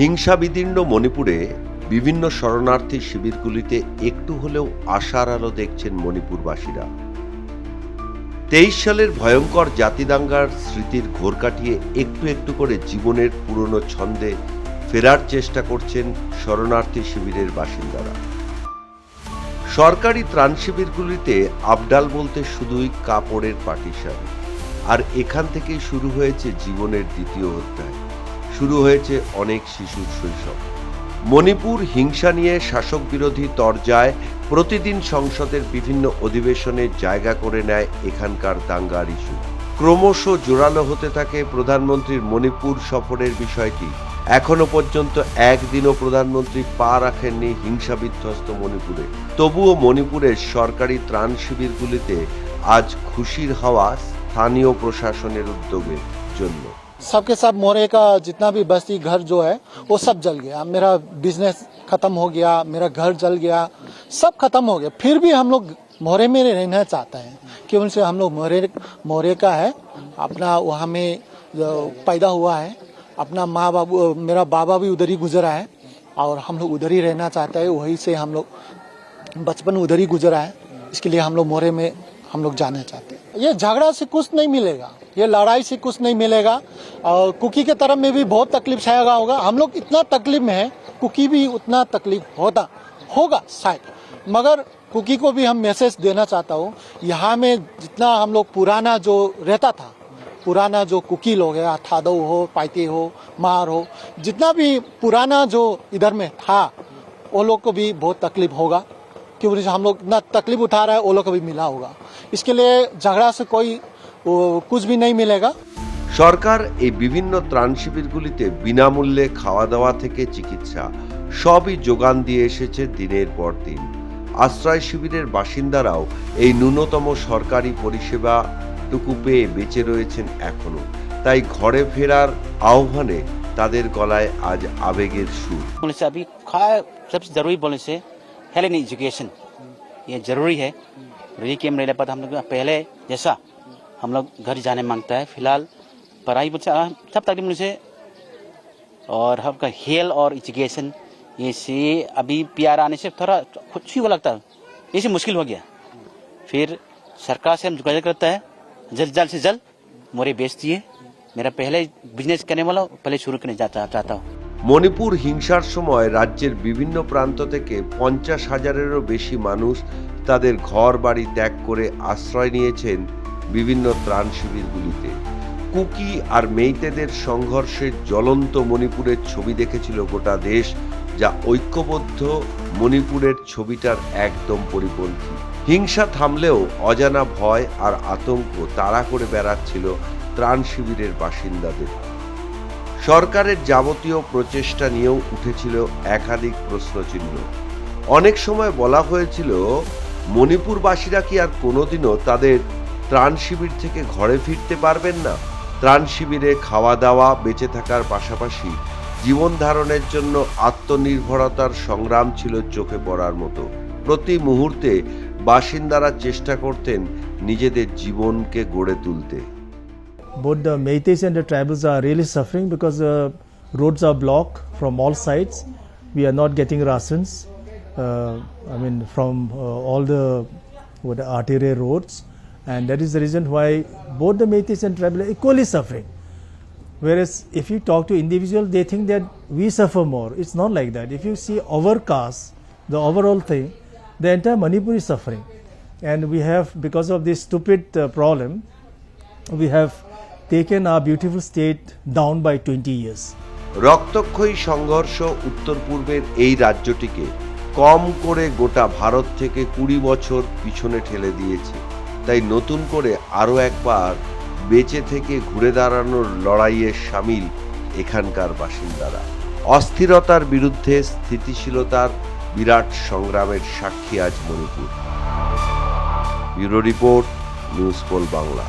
হিংসা বিদীর্ণ মণিপুরে বিভিন্ন শরণার্থী শিবিরগুলিতে একটু হলেও আশার আলো দেখছেন মণিপুরবাসীরা। তেইশ সালের ভয়ঙ্কর জাতিদাঙ্গার স্মৃতির ঘোর কাটিয়ে একটু একটু করে জীবনের পুরনো ছন্দে ফেরার চেষ্টা করছেন শরণার্থী শিবিরের বাসিন্দারা। সরকারি ত্রাণ শিবিরগুলিতে আবডাল বলতে শুধুই কাপড়ের পাটিসার। আর এখান থেকেই শুরু হয়েছে জীবনের দ্বিতীয় অধ্যায়। শুরু হয়েছে অনেক শিশুর শৈশব। মণিপুর হিংসা নিয়ে শাসক বিরোধী তরজায় প্রতিদিন সংসদের বিভিন্ন অধিবেশনে জায়গা করে নেয় এখানকার দাঙ্গার ইস্যু ক্রমশ জোরালো হতে থাকে প্রধানমন্ত্রীর মণিপুর সফরের বিষয়টি। এখনও পর্যন্ত একদিনও প্রধানমন্ত্রী পা রাখেননি হিংসা বিধ্বস্ত মণিপুরে। তবুও মণিপুরের সরকারি ত্রাণ শিবিরগুলিতে আজ খুশির হাওয়া স্থানীয় প্রশাসনের উদ্যোগের জন্য। सबके सब मोरे का जितना भी बस्ती घर जो है, वो सब जल गया। मेरा बिज़नेस खत्म हो गया, मेरा घर जल गया, सब खत्म हो गया। फिर भी हम लोग मोरे में रहना चाहते हैं क्यों से हम लोग मोरे मोरे का है, अपना वहाँ में पैदा हुआ है, अपना माँ बाबू, मेरा बाबा भी उधर ही गुजरा है, और हम लोग उधर ही रहना चाहते हैं, वही से हम लोग बचपन उधर ही गुजरा है। इसके लिए हम लोग मोरे में हम लोग जाना चाहते हैं। ये झगड़ा से कुछ नहीं मिलेगा। ये लड़ाई से कुछ नहीं मिलेगा। और कुकी के तरफ़ में भी बहुत तकलीफ़ छाया होगा। हम लोग इतना तकलीफ़ में है, कुकी भी उतना तकलीफ़ होता, होगा शायद। मगर कुकी को भी हम मैसेज देना चाहता हूँ। यहाँ में जितना हम लोग पुराना जो रहता था, पुराना जो कुकी लोग है थादो हो, पाइते हो, मार हो, जितना भी पुराना जो इधर में था, वो लोग को भी बहुत तकलीफ़ होगा। क्योंकि हम लोग इतना तकलीफ़ उठा रहा है, वो लोग को भी मिला होगा। इसके लिए झगड़ा से कोई कुछ भी नहीं मिलेगा সরকার এই বিভিন্ন ত্রাণ শিবিরগুলিতে বিনামূল্যে খাওয়া দাওয়া থেকে চিকিৎসা সবই যোগান দিয়ে এসেছে দিনের পর দিন আশ্রয় শিবিরের বাসিন্দারাও এই ন্যূনতম সরকারি পরিষেবাটুকু পেয়ে বেঁচে রয়েছেন এখনো তাই ঘরে ফেরার আহ্বানে তাদের গলায় আজ আবেগের সুর बोलने से अभी खा सबसे जरूरी बोलने से हेल्थ एंड एजुकेशन ये जरूरी है रही कि हम रह पर हम लोग पहले जैसा हम लोग घर जाने मांगता है फिलहाल पढ़ाई बच्चा सब तकलीफ बोलने से और आपका हेल्थ और एजुकेशन ये से अभी प्यार आने से थोड़ा कुछ ही वो लगता है ये से मुश्किल हो गया फिर सरकार से हम जोगाजोग करता है जल्द जल्द से जल्द मोरे बेच दिए मेरा पहले बिजनेस करने वाला हूँ, पहले शुरू करने जाता चाहता हूँ মণিপুর হিংসার সময় রাজ্যের বিভিন্ন প্রান্ত থেকে পঞ্চাশ হাজারেরও বেশি মানুষ তাদের ঘর বাড়ি ত্যাগ করে আশ্রয় নিয়েছেন বিভিন্ন ত্রাণ শিবিরগুলিতে। কুকি আর মেইতেদের সংঘর্ষের জ্বলন্ত মণিপুরের ছবি দেখেছিল গোটা দেশ, যা ঐক্যবদ্ধ মণিপুরের ছবিটার একদম পরিপন্থী। হিংসা থামলেও অজানা ভয় আর আতঙ্ক তাড়া করে বেড়াচ্ছিল ত্রাণ শিবিরের বাসিন্দাদের। সরকারের যাবতীয় প্রচেষ্টা নিয়েও উঠেছিল একাধিক প্রশ্নচিহ্ন। অনেক সময় বলা হয়েছিল, মণিপুরবাসীরা কি আর কোনোদিনও তাদের ত্রাণ শিবির থেকে ঘরে ফিরতে পারবেন না। ত্রাণ শিবিরে খাওয়া দাওয়া বেঁচে থাকার পাশাপাশি জীবন ধারণের জন্য আত্মনির্ভরতার সংগ্রাম ছিল চোখে পড়ার মতো। প্রতি মুহূর্তে বাসিন্দারা চেষ্টা করতেন নিজেদের জীবনকে গড়ে তুলতে। Both the Meiteis and the are really suffering because roads are block from all sides we are not getting rations I mean from all the arterial roads and that is the reason why both the Meiteis and tribal are equally suffering. Whereas if you talk to individual, they think that we suffer more. It's not like that. If you see our caste, the overall thing, the entire Manipur is suffering, and we have because of this stupid uh, problem, we have taken our beautiful state down by 20 years. রক্তক্ষয়ী সংঘর্ষ উত্তর পূর্বের এই রাজ্যটিকে কম করে গোটা ভারত থেকে কুড়ি বছর পিছনে ঠেলে দিয়েছে তাই নতুন করে আরও একবার বেঁচে থেকে ঘুরে দাঁড়ানোর লড়াইয়ে সামিল এখানকার বাসিন্দারা। অস্থিরতার বিরুদ্ধে স্থিতিশীলতার বিরাট সংগ্রামের সাক্ষী আজ Manipur. Bureau report, news poll Bangla.